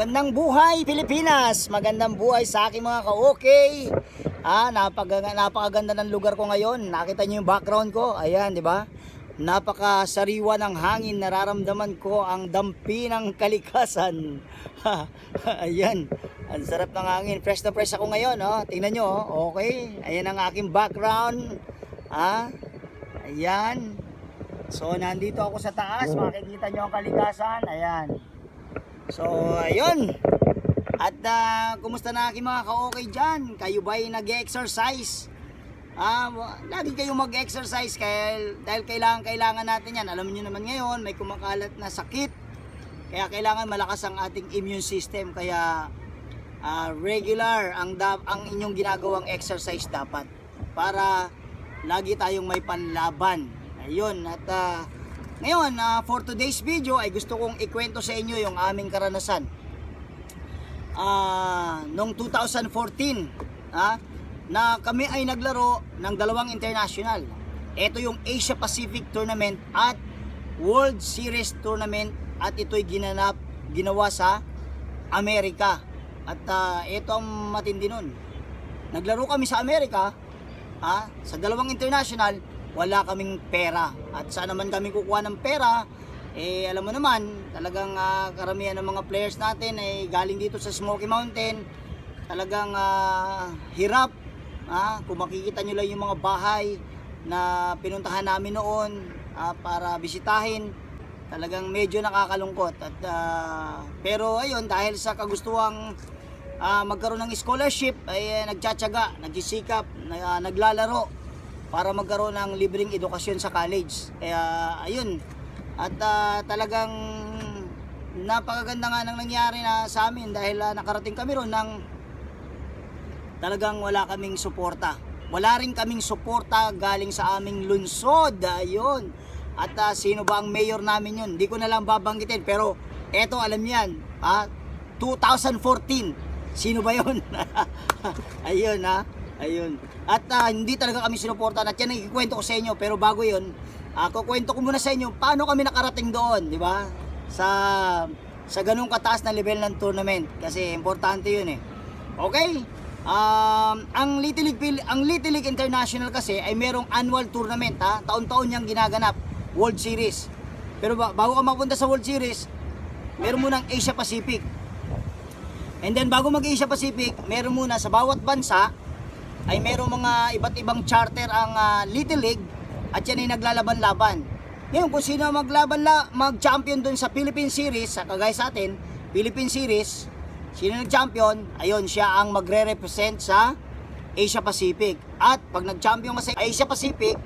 Magandang buhay Pilipinas! Magandang buhay sa aking mga ka-okay. Ah, napag napakaganda ng lugar ko ngayon. Nakita niyo yung background ko? Ayan, di ba? Napakasariwa ng hangin. Nararamdaman ko ang dampi ng kalikasan. Ayan. Ang sarap ng hangin. Fresh na fresh ako ngayon, oh. Tingnan nyo, oh. Okay. Ayan ang aking background. Ah. Ayan. So, nandito ako sa taas. Makikita nyo ang kalikasan. Ayan. So, ayun. At ah, kumusta na aking mga ka-okay dyan? Kayo ba'y nag-exercise? Ah, lagi kayong mag-exercise kaya, dahil kailangan kailangan natin yan. Alam niyo naman ngayon, may kumakalat na sakit. Kaya kailangan malakas ang ating immune system. Kaya ah, regular ang ang inyong ginagawang exercise dapat para lagi tayong may panlaban. Ayun, at ah, ngayon, ah, for today's video ay gusto kong ikwento sa inyo yung aming karanasan. Ah, noong 2014, ah, na kami ay naglaro ng dalawang international. Ito yung Asia Pacific Tournament at World Series Tournament at ito'y ginanap, ginawa sa Amerika. At ah, ito ang matindi nun. Naglaro kami sa Amerika, ah, sa dalawang international, wala kaming pera. At saan naman kami kukuha ng pera? Eh, alam mo naman, talagang ah, karamihan ng mga players natin ay galing dito sa Smoky Mountain. Talagang ah, hirap. Ah, kung makikita nyo lang yung mga bahay na pinuntahan namin noon ah, para bisitahin, talagang medyo nakakalungkot. At, ah, pero ayun, dahil sa kagustuhang ah, magkaroon ng scholarship, ay eh, nagtsatsaga, nagsisikap, na, ah, naglalaro para magkaroon ng libreng edukasyon sa college. Kaya ayun, at ah, talagang napakaganda nga nang nangyari na sa amin dahil ah, nakarating kami ron ng talagang wala kaming suporta. Wala rin kaming suporta galing sa aming lungsod. Ayun. At ah, sino ba ang mayor namin yun? Hindi ko na lang babanggitin. Pero eto alam yan. Ah, 2014. Sino ba yun? Ayun ha. Ayun. At ah, hindi talaga kami sinuporta. At yan ang ikikwento ko sa inyo. Pero bago yun, uh, kukwento ko muna sa inyo paano kami nakarating doon. Di ba? Sa sa ganung kataas na level ng tournament. Kasi importante yun eh. Okay? Um, ang Little League ang Little League International kasi ay merong annual tournament ha. Taon-taon niyang ginaganap World Series. Pero ba- bago ka mapunta sa World Series, meron munang Asia Pacific. And then bago mag Asia Pacific, meron muna sa bawat bansa ay merong mga iba't ibang charter ang ah, Little League at yan ay naglalaban-laban. Ngayon kung sino maglaban la, mag-champion dun sa Philippine Series, sa kagaya sa atin, Philippine Series, sino nag-champion, ayun siya ang magre-represent sa Asia Pacific. At pag nag-champion ka sa Asia Pacific,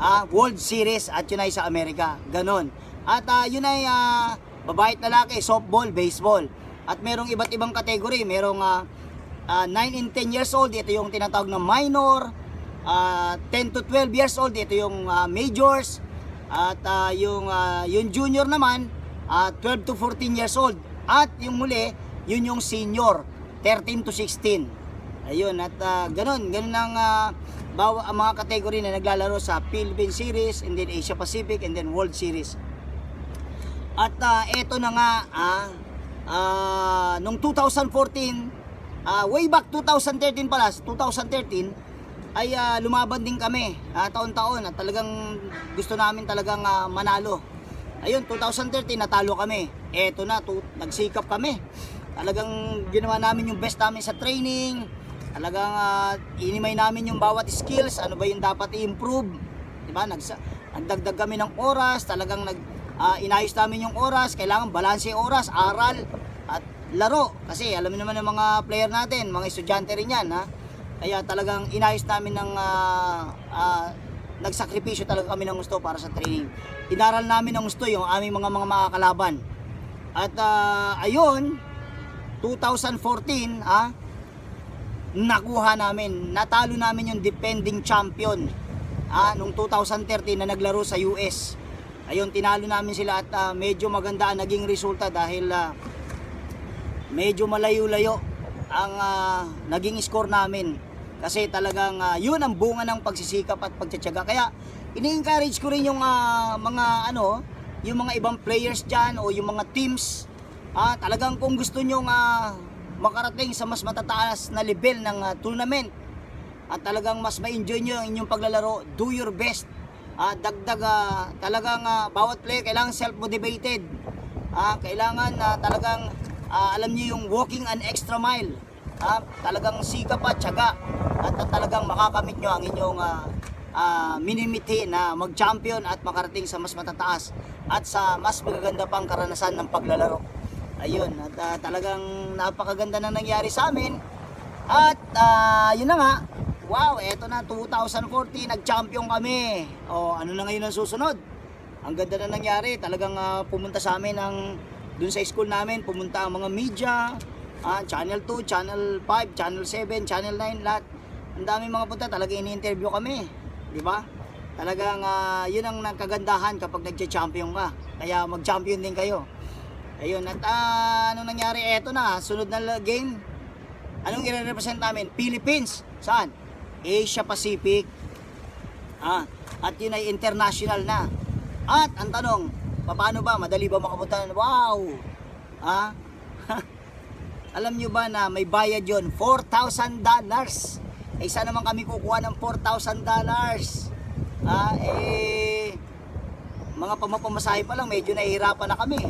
ah, World Series at yun ay sa Amerika. Ganon. At ah, yun ay ah, babae at lalaki, softball, baseball. At merong iba't ibang kategory. Merong ah, ah, 9 and 10 years old, ito yung tinatawag na minor. Ah, 10 to 12 years old, ito yung ah, majors. At ah, yung, ah, yung junior naman, ah, 12 to 14 years old. At yung muli, yun yung senior, 13 to 16. Ayun, at ah, ganun, ganun ang ah, bawa ang mga kategory na naglalaro sa Philippine Series, and then Asia Pacific, and then World Series. At ah, eto na nga, ah, ah, nung 2014, ah, way back 2013 pala, 2013, ay ah, lumaban din kami ah, taon-taon at talagang gusto namin talagang ah, manalo. Ayun, 2013 natalo kami. Eto na, tu- nagsikap kami. Talagang ginawa namin yung best namin sa training. Talagang ah, inimay namin yung bawat skills, ano ba yung dapat i-improve. 'Di ba? Nagsa nagdagdag kami ng oras, talagang nag ah, inayos namin yung oras, kailangan balanse oras, aral at laro. Kasi alam niyo naman ng mga player natin, mga estudyante rin 'yan, ha. Kaya talagang inayos namin ng ah, ah, nagsakripisyo talaga kami ng gusto para sa training. Inaral namin ng gusto yung aming mga mga makakalaban. At ah, ayun, 2014, ah, nakuha namin, natalo namin yung defending champion ah, nung 2013 na naglaro sa US. Ayun, tinalo namin sila at ah, medyo maganda ang naging resulta dahil ah, medyo malayo-layo ang ah, naging score namin. Kasi talagang ah, yun ang bunga ng pagsisikap at pagtsatsaga. Kaya ini-encourage ko rin yung ah, mga ano, yung mga ibang players diyan o yung mga teams Ah, talagang kung gusto nyo nga makarating sa mas matataas na level ng ah, tournament at talagang mas ma-enjoy nyo ang inyong paglalaro, do your best. Ah, dagdag ah, talagang ah, bawat player kailangan self-motivated. Ah, kailangan na talagang ah, alam niyo yung walking an extra mile. Ah, talagang sikap at tiyaga at, at talagang makakamit nyo ang inyong ah, ah, minimiti na mag-champion at makarating sa mas matataas at sa mas magaganda pang karanasan ng paglalaro. Ayun, at ah, talagang napakaganda na nangyari sa amin. At ah, yun na nga, wow, eto na 2014, nag-champion kami. O ano na ngayon ang susunod? Ang ganda na nangyari, talagang ah, pumunta sa amin ang dun sa school namin, pumunta ang mga media, ah, Channel 2, Channel 5, Channel 7, Channel 9, lahat. Ang daming mga punta, talagang ini-interview kami. Di ba? Talagang ah, yun ang nagkagandahan kapag nagcha-champion ka. Kaya mag-champion din kayo. Ayun, at ah, ano nangyari? Eto na, sunod na game. Anong i-represent namin? Philippines. Saan? Asia Pacific. Ah, at yun ay international na. At ang tanong, paano ba? Madali ba makapunta? Wow! Ah? Alam nyo ba na may bayad yon $4,000 dollars. Eh, isa naman kami kukuha ng $4,000 dollars. Ah, eh, mga pamapamasahe pa lang, medyo nahihirapan na kami.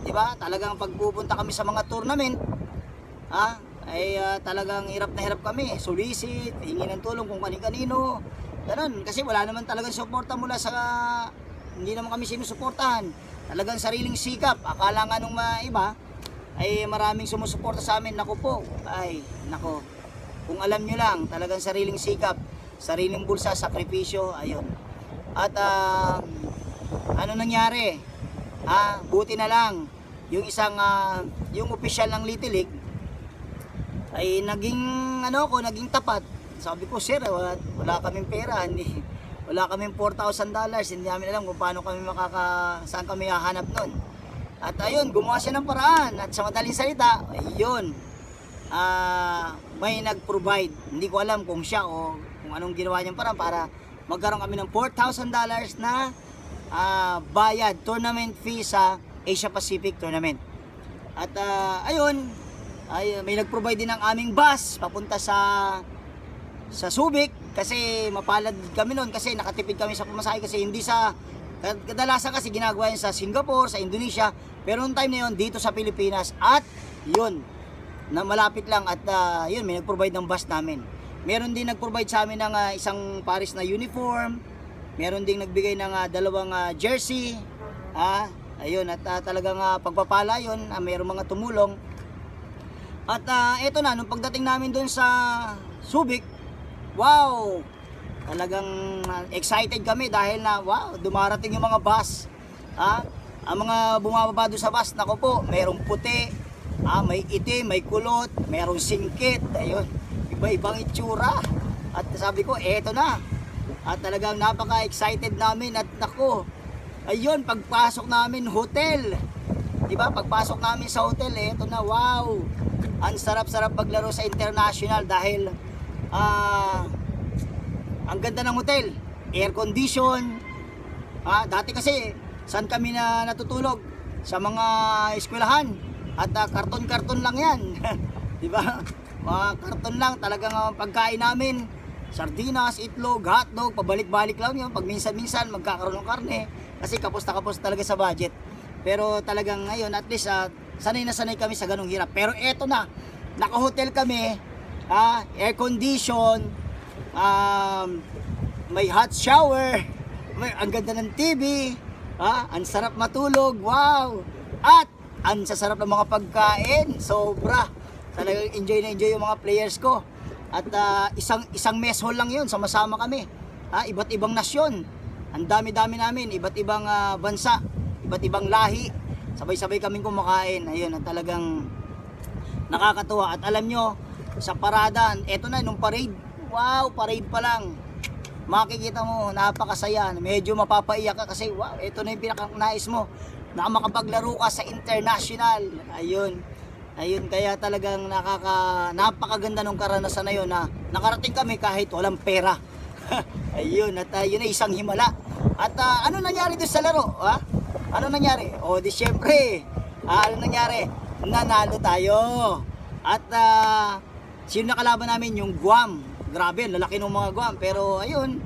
Di ba? Talagang pagpupunta kami sa mga tournament, ah, ay ah, talagang hirap na hirap kami. Solicit, hingi ng tulong kung kani-kanino. Ganun, kasi wala naman talagang suporta mula sa hindi naman kami sinusuportahan. Talagang sariling sikap. Akala nga nung mga iba, ay maraming sumusuporta sa amin. Nako po, ay, nako. Kung alam nyo lang, talagang sariling sikap, sariling bulsa, sakripisyo, ayun. At ah, ano nangyari? Ah, buti na lang yung isang ah, yung opisyal ng Little League ay naging ano ko, naging tapat. Sabi ko, sir, wala, wala kaming pera, hindi wala kaming $4,000 dollars, hindi namin alam kung paano kami makaka saan kami hahanap nun. At ayun, gumawa siya ng paraan at sa madaling salita, ayun. Ah, may nag-provide. Hindi ko alam kung siya o kung anong ginawa niyang paraan para magkaroon kami ng $4,000 dollars na ah, bayad tournament fee sa Asia Pacific Tournament. At ah, ayun, ay may nag-provide din ng aming bus papunta sa sa Subic kasi mapalad kami noon kasi nakatipid kami sa pamasahe kasi hindi sa kadalasan kasi ginagawa yun sa Singapore, sa Indonesia. Pero noong time na yun dito sa Pilipinas at yun na malapit lang at ah, yun may nag-provide ng bus namin. Meron din nag-provide sa amin ng ah, isang pares na uniform. Meron ding nagbigay ng ah, dalawang ah, jersey. Ah, ayun at ah, talagang ah, pagpapala yun ah, meron mga tumulong. At ah, eto na, nung pagdating namin doon sa Subic, wow! Talagang ah, excited kami dahil na wow, dumarating yung mga bus. Ah, ang mga bumababa doon sa bus, nako po, merong puti, ah, may itim, may kulot, merong singkit, ayun, iba-ibang itsura. At sabi ko, eto na. At talagang napaka-excited namin at nako, ayun, pagpasok namin hotel, Di ba? Pagpasok namin sa hotel, ito na, wow! Ang sarap-sarap paglaro sa international dahil ah ang ganda ng hotel. Air condition. Ah, dati kasi saan kami na natutulog? Sa mga eskwelahan. At ah, karton-karton lang 'yan. 'Di ba? Mga karton lang talagang ang pagkain namin. Sardinas, itlog, hotdog, pabalik-balik lang yun. Pag minsan-minsan magkakaroon ng karne. Kasi kapos na kapos talaga sa budget. Pero talagang ngayon, at least ah, sanay na sanay kami sa ganong hirap. Pero eto na, naka-hotel kami, ah, air condition, um, may hot shower, may, ang ganda ng TV, ah, ang sarap matulog, wow! At ang sasarap ng mga pagkain, sobra. Talagang enjoy na enjoy yung mga players ko. At ah, isang isang mess hall lang 'yun, sama-sama kami. Ah, iba't ibang nasyon. Ang dami-dami namin, iba't ibang ah, bansa, iba't ibang lahi. Sabay-sabay kaming kumakain. Ayun, at talagang nakakatuwa. At alam nyo, sa parada, eto na, nung parade, wow, parade pa lang. Makikita mo, napakasaya. Medyo mapapaiyak ka kasi, wow, eto na yung pinakanais mo. Na makapaglaro ka sa international. Ayun. Ayun, kaya talagang nakaka, napakaganda ng karanasan na yun na nakarating kami kahit walang pera. Ayun, at uh, yun ay isang himala. At ah, ano nangyari doon sa laro? Ha? Ano nangyari? O di syempre, ah, ano nangyari? nanalo tayo. At ah, sino nakalaban namin? Yung Guam. Grabe, lalaki ng mga Guam. Pero ayun,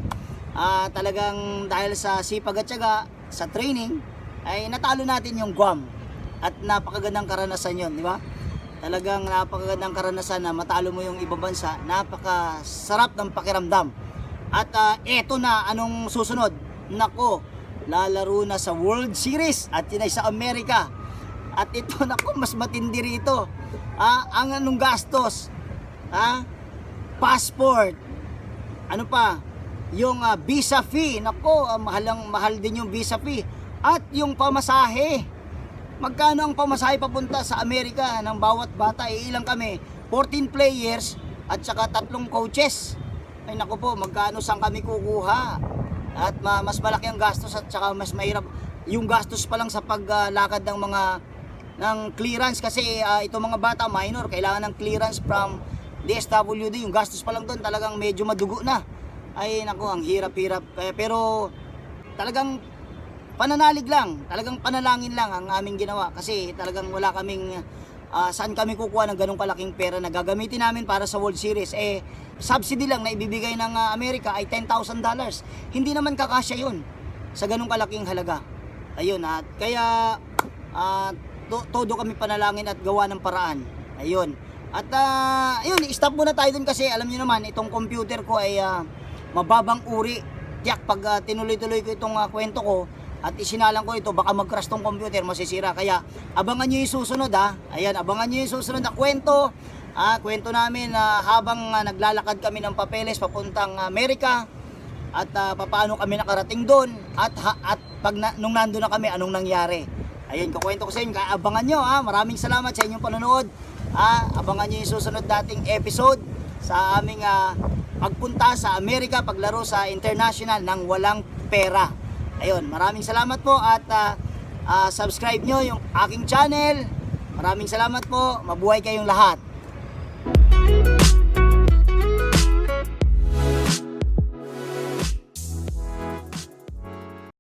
ah, talagang dahil sa sipag at syaga, sa training, ay natalo natin yung Guam. At napakagandang karanasan yon, di ba? Talagang napakagandang karanasan na matalo mo yung ibang bansa. Napakasarap ng pakiramdam. At ah, eto na, anong susunod? Nako, lalaro na sa World Series at yun ay sa Amerika. At ito, nako, mas matindi rito. Ah, ang anong gastos? Ha? Passport. Ano pa? Yung ah, visa fee. Nako, ah, mahalang mahal din yung visa fee. At yung pamasahe. Magkano ang pamasahe papunta sa Amerika ng bawat bata? Eh, ilang kami? 14 players at saka tatlong coaches. Ay nako po, magkano saan kami kukuha? At ma- mas malaki ang gastos at saka mas mahirap yung gastos pa lang sa paglakad ng mga ng clearance kasi ah, itong mga bata minor kailangan ng clearance from DSWD yung gastos pa lang doon talagang medyo madugo na ay nako ang hirap-hirap Eh, pero talagang pananalig lang, talagang panalangin lang ang aming ginawa kasi talagang wala kaming ah, saan kami kukuha ng ganong kalaking pera na gagamitin namin para sa World Series. Eh, subsidy lang na ibibigay ng ah, Amerika ay $10,000. Hindi naman kakasya yun sa ganong kalaking halaga. Ayun, at kaya ah, to- todo kami panalangin at gawa ng paraan. Ayun. At ah, ayun, stop muna tayo dun kasi alam niyo naman, itong computer ko ay ah, mababang uri. Tiyak, pag ah, tinuloy-tuloy ko itong ah, kwento ko, at isinalang ko ito, baka mag-crash tong computer, masisira. Kaya abangan nyo yung susunod ha. Ayan, abangan nyo yung susunod na kwento. Ah, kwento namin na habang ah, naglalakad kami ng papeles papuntang Amerika at ah, papaano kami nakarating doon at ha- at pag na, nung nando na kami anong nangyari. Ayun, kukwento ko sa inyo, kaya abangan nyo ha. Maraming salamat sa inyong panonood. Ah, abangan nyo yung susunod dating episode sa aming ah, pagpunta sa Amerika, paglaro sa international ng walang pera. Ayun, maraming salamat po at ah, ah, subscribe nyo yung aking channel. Maraming salamat po. Mabuhay kayong lahat.